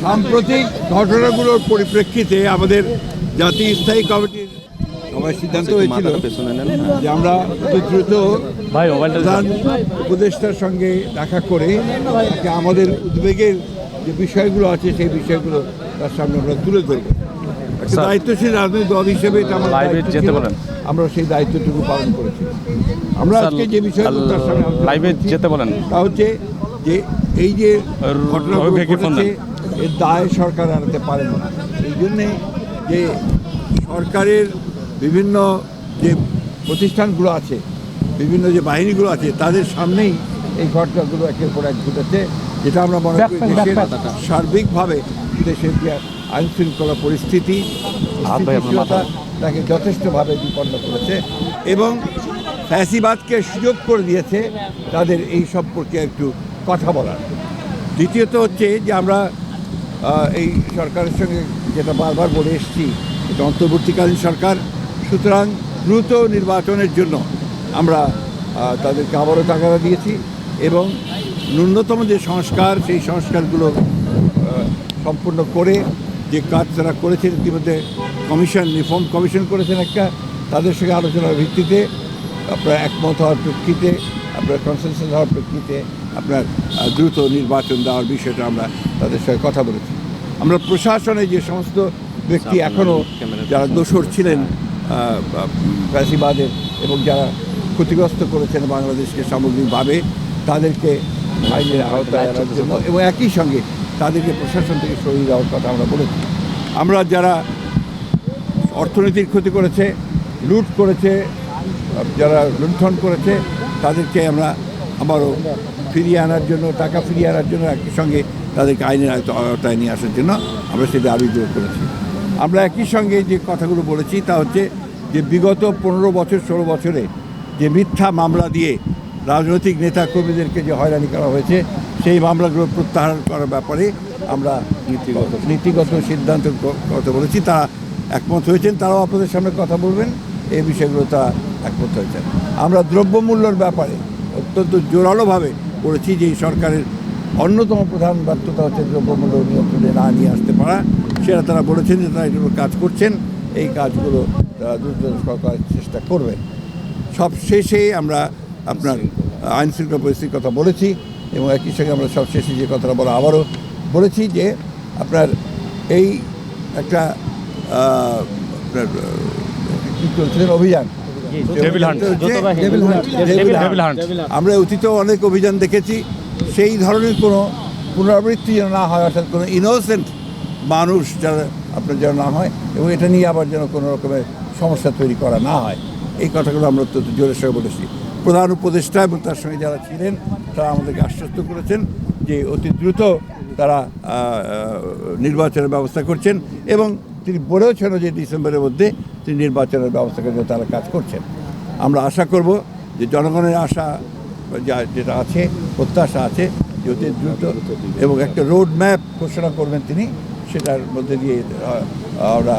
সাম্প্রতিক ঘটনাগুলোর পরিপ্রেক্ষিতে আমাদের জাতীয় স্থায়ী কমিটির আমার সিদ্ধান্ত হয়েছিল যে আমরা অতি দ্রুত প্রধান উপদেষ্টার সঙ্গে দেখা করে যে আমাদের উদ্বেগের যে বিষয়গুলো আছে সেই বিষয়গুলো তার সামনে আমরা তুলে ধরবো। একটা দায়িত্বশীল রাজনৈতিক দল হিসেবে এটা বলেন। আমরা সেই দায়িত্বটুকু পালন করেছি। আমরা আজকে যে বিষয়গুলো তার সামনে লাইভে যেতে বলেন। তা হচ্ছে যে এই যে র- এর দায় সরকার আনতে পারে না। এই জন্যে যে সরকারের বিভিন্ন যে প্রতিষ্ঠানগুলো আছে বিভিন্ন যে বাহিনীগুলো আছে তাদের সামনেই এই ঘটনাগুলো একের পর এক ঘটেছে। যেটা আমরা মনে করি দেশের সার্বিকভাবে দেশের যে আইন শৃঙ্খলা পরিস্থিতি। স্থিতিশীলতা তাকে যথেষ্টভাবে বিপন্ন করেছে এবং ফ্যাসিবাদকে সুযোগ করে দিয়েছে তাদের এই সম্পর্কে একটু কথা বলার। দ্বিতীয়ত হচ্ছে যে আমরা এই সরকারের সঙ্গে যেটা বারবার বলে এসেছি, এটা অন্তর্বর্তীকালীন সরকার, সুতরাং দ্রুত নির্বাচনের জন্য আমরা তাদেরকে আবারও টাকাটা দিয়েছি এবং ন্যূনতম যে সংস্কার, সেই সংস্কারগুলো সম্পূর্ণ করে যে কাজ তারা করেছেন, ইতিমধ্যে কমিশন, রিফর্ম কমিশন করেছেন একটা, তাদের সঙ্গে আলোচনার ভিত্তিতে আপনার একমত হওয়ার প্রেক্ষিতে আপনার কনসেনসাস হওয়ার প্রেক্ষিতে আপনার দ্রুত নির্বাচন দেওয়ার বিষয়টা আমরা তাদের সঙ্গে কথা বলেছি। আমরা প্রশাসনে যে সমস্ত ব্যক্তি এখনও যারা দোষর ছিলেন আহ, ফ্যাসিবাদের এবং যারা ক্ষতিগ্রস্ত করেছেন বাংলাদেশকে সামগ্রিকভাবে তাদেরকে আইনের আওতায় আনার জন্য এবং একই সঙ্গে তাদেরকে প্রশাসন থেকে সরিয়ে দেওয়ার কথা আমরা বলেছি। আমরা যারা অর্থনীতির ক্ষতি করেছে লুট করেছে যারা লুণ্ঠন করেছে তাদেরকে আমরা আবারও ফিরিয়ে আনার জন্য টাকা ফিরিয়ে আনার জন্য একই সঙ্গে তাদেরকে আইনের আওতায় নিয়ে আসার জন্য আমরা সেটা আবেদন করেছি। আমরা একই সঙ্গে যে কথাগুলো বলেছি তা হচ্ছে যে বিগত পনেরো বছর ষোলো বছরে যে মিথ্যা মামলা দিয়ে রাজনৈতিক নেতা কর্মীদেরকে যে হয়রানি করা হয়েছে সেই মামলাগুলো প্রত্যাহার করার ব্যাপারে আমরা নীতিগত নীতিগত সিদ্ধান্ত কথা বলেছি। তারা একমত হয়েছেন তারাও আপনাদের সামনে কথা বলবেন। এই বিষয়গুলো তারা একমত হয়েছেন আমরা দ্রব্যমূল্যর ব্যাপারে অত্যন্ত জোরালোভাবে বলেছি যে এই সরকারের অন্যতম প্রধান ব্যর্থতা হচ্ছে দ্রব্যমূল্য নিয়ন্ত্রণে না নিয়ে আসতে পারা। সেটা তারা বলেছেন যে তারা এগুলো কাজ করছেন। এই কাজগুলো তারা দ্রুত করার চেষ্টা করবেন সব শেষে আমরা আপনার আইন শৃঙ্খলা পরিস্থিতির কথা বলেছি এবং একই সঙ্গে আমরা সব শেষে যে কথাটা বলা আবারও বলেছি যে আপনার এই একটা কি চলছিলেন অভিযান আমরা অতীতেও অনেক অভিযান দেখেছি সেই ধরনের কোনো পুনরাবৃত্তি যেন না হয় অর্থাৎ কোনো ইনোসেন্ট মানুষ যারা আপনার যেন না হয় এবং এটা নিয়ে আবার যেন কোনো রকমের সমস্যা তৈরি করা না হয়। এই কথাগুলো আমরা অত্যন্ত জোরের সঙ্গে বলেছি। প্রধান উপদেষ্টা এবং তার সঙ্গে যারা ছিলেন তারা আমাদেরকে আশ্বস্ত করেছেন যে অতি দ্রুত তারা নির্বাচনের ব্যবস্থা করছেন এবং তিনি বলেওছেন যে ডিসেম্বরের মধ্যে তিনি নির্বাচনের ব্যবস্থা করে তারা কাজ করছেন। আমরা আশা করব যে জনগণের আশা যা যেটা আছে, প্রত্যাশা আছে, যে অতি দ্রুত এবং একটা রোড ম্যাপ ঘোষণা করবেন তিনি, সেটার মধ্যে দিয়ে আমরা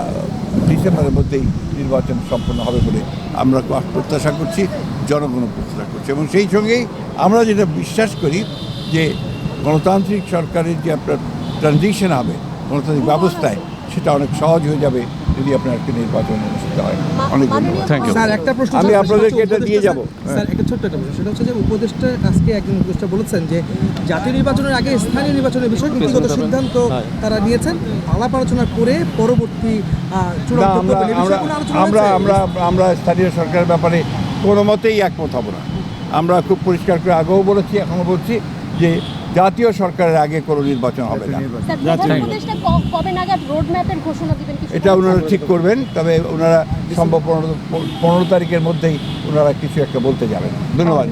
ডিসেম্বরের মধ্যেই নির্বাচন সম্পন্ন হবে বলে আমরা প্রত্যাশা করছি জনগণও প্রত্যাশা করছে। এবং সেই সঙ্গেই আমরা যেটা বিশ্বাস করি যে গণতান্ত্রিক সরকারের যে আপনার ট্রানজিশন হবে, গণতান্ত্রিক ব্যবস্থায়, সেটা অনেক সহজ হয়ে যাবে যদি আপনার একটা নির্বাচন অনুষ্ঠিত হয় অনেক থ্যাংক ইউ স্যার একটা প্রশ্ন আমি আপনাদেরকে এটা দিয়ে যাব। স্যার, স্যার একটা ছোট্ট একটা প্রশ্ন সেটা হচ্ছে যে উপদেষ্টা আজকে একজন উপদেষ্টা বলেছেন যে জাতীয় নির্বাচনের আগে স্থানীয় নির্বাচনের বিষয়ে নীতিগত সিদ্ধান্ত তারা নিয়েছেন। আলাপ আলোচনা করে পরবর্তী আমরা আমরা আমরা স্থানীয় সরকারের ব্যাপারে কোনো মতেই একমত হব না। আমরা খুব পরিষ্কার করে আগেও বলেছি এখনও বলছি যে জাতীয় সরকারের আগে কোনো নির্বাচন হবে না। এটা ওনারা ঠিক করবেন তবে ওনারা সম্ভব পনেরো পনেরো তারিখের মধ্যেই ওনারা কিছু একটা বলতে যাবেন। ধন্যবাদ।